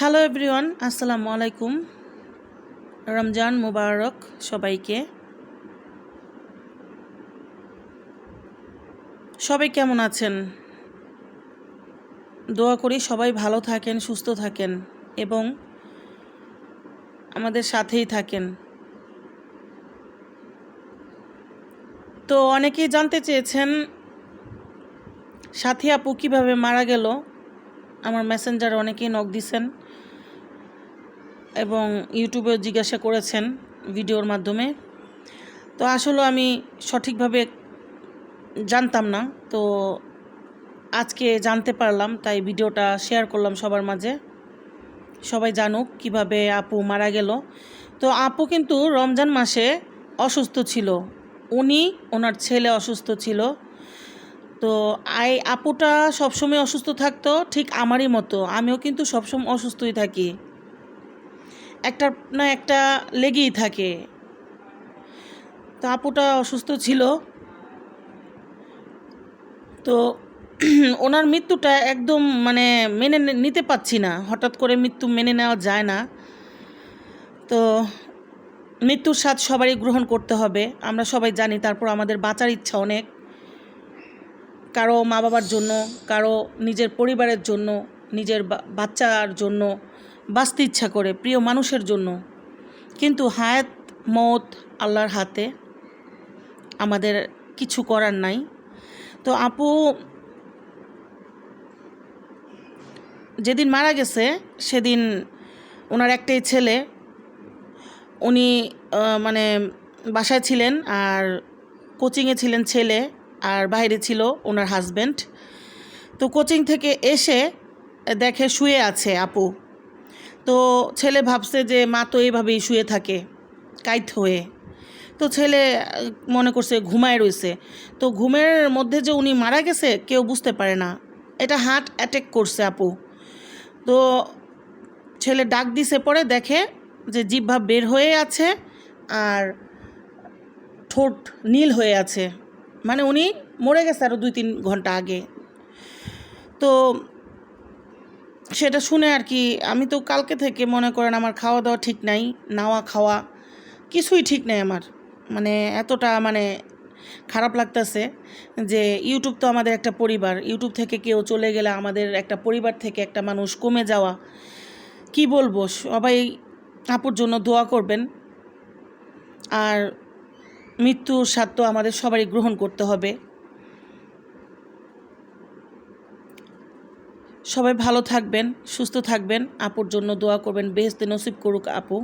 Hello everyone আসসালামু আলাইকুম রমজান মুবারক সবাইকে। সবাই কেমন আছেন? দোয়া করি সবাই ভালো থাকেন, সুস্থ থাকেন এবং আমাদের সাথেই থাকেন। তো অনেকেই জানতে চেয়েছেন, সাথী আপু কীভাবে মারা গেল? আমার মেসেঞ্জারে অনেকেই নক দিছেন। এবং ইউটিউবেও জিজ্ঞাসা করেছেন ভিডিওর মাধ্যমে। তো আসলে আমি সঠিকভাবে জানতাম না, তো আজকে জানতে পারলাম, তাই ভিডিওটা শেয়ার করলাম সবার মাঝে। সবাই জানুক কীভাবে আপু মারা গেল। তো আপু কিন্তু রমজান মাসে অসুস্থ ছিল। উনি, ওনার ছেলে অসুস্থ ছিল। তো আই, আপুটা সবসময় অসুস্থ থাকতো, ঠিক আমারই মতো। আমিও কিন্তু সবসময় অসুস্থই থাকি। একটা, না, একটা লেগেই থাকে। তো আপুটা অসুস্থ ছিল। তো ওনার মৃত্যুটা একদম মানে মেনে নিতে পারছি না। হঠাৎ করে মৃত্যু মেনে নেওয়া যায় না। তো মৃত্যুর স্বাদ সবারই গ্রহণ করতে হবে। আমরা সবাই জানি তারপর আমাদের বাঁচার ইচ্ছা অনেক। কারও মা বাবার জন্য, কারও নিজের পরিবারের জন্য, নিজের বাচ্চার জন্য। বাঁচতে ইচ্ছা করে প্রিয় মানুষের জন্য। কিন্তু হায়াত মত আল্লাহর হাতে আমাদের কিছু করার নাই। তো আপু যেদিন মারা গেছে, সেদিন ওনার একটাই ছেলে, উনি মানে বাসায় ছিলেন আর কোচিংয়ে ছিলেন ছেলে আর বাইরে ছিল ওনার হাজব্যান্ড তো কোচিং থেকে এসে দেখে শুয়ে আছে আপু। তো ছেলে ভাবছে যে, মা তো এইভাবেই শুয়ে থাকে কাইত হয়ে। তো ছেলে মনে করছে ঘুমায় রয়েছে তো ঘুমের মধ্যে যে উনি মারা গেছে, কেউ বুঝতে পারে না। এটা হার্ট অ্যাটাক করছে আপু। তো ছেলে ডাক দিছে পরে দেখে যে জিভা বের হয়ে আছে আর ঠোঁট নীল হয়ে আছে। মানে উনি মরে গেছে আরও দুই তিন ঘণ্টা আগে। তো সেটা শুনে আর কি, আমি তো কালকে থেকে মনে করেন আমার খাওয়া দাওয়া ঠিক নাই, নাওয়া খাওয়া কিছুই ঠিক নেই আমার। মানে এতটা মানে খারাপ লাগতেছে যে ইউটিউব তো আমাদের একটা পরিবার, ইউটিউব থেকে কেউ চলে গেলে আমাদের একটা পরিবার থেকে একটা মানুষ কমে যাওয়া। কি বলব, সবাই আপুর জন্য দোয়া করবেন। আর মৃত্যুর স্বাদ আমাদের সবারই গ্রহণ করতে হবে। সবাই ভালো থাকবেন সুস্থ থাকবেন। আপুর জন্য দোয়া করবেন বেহেস্তে নসিব করুক আপু।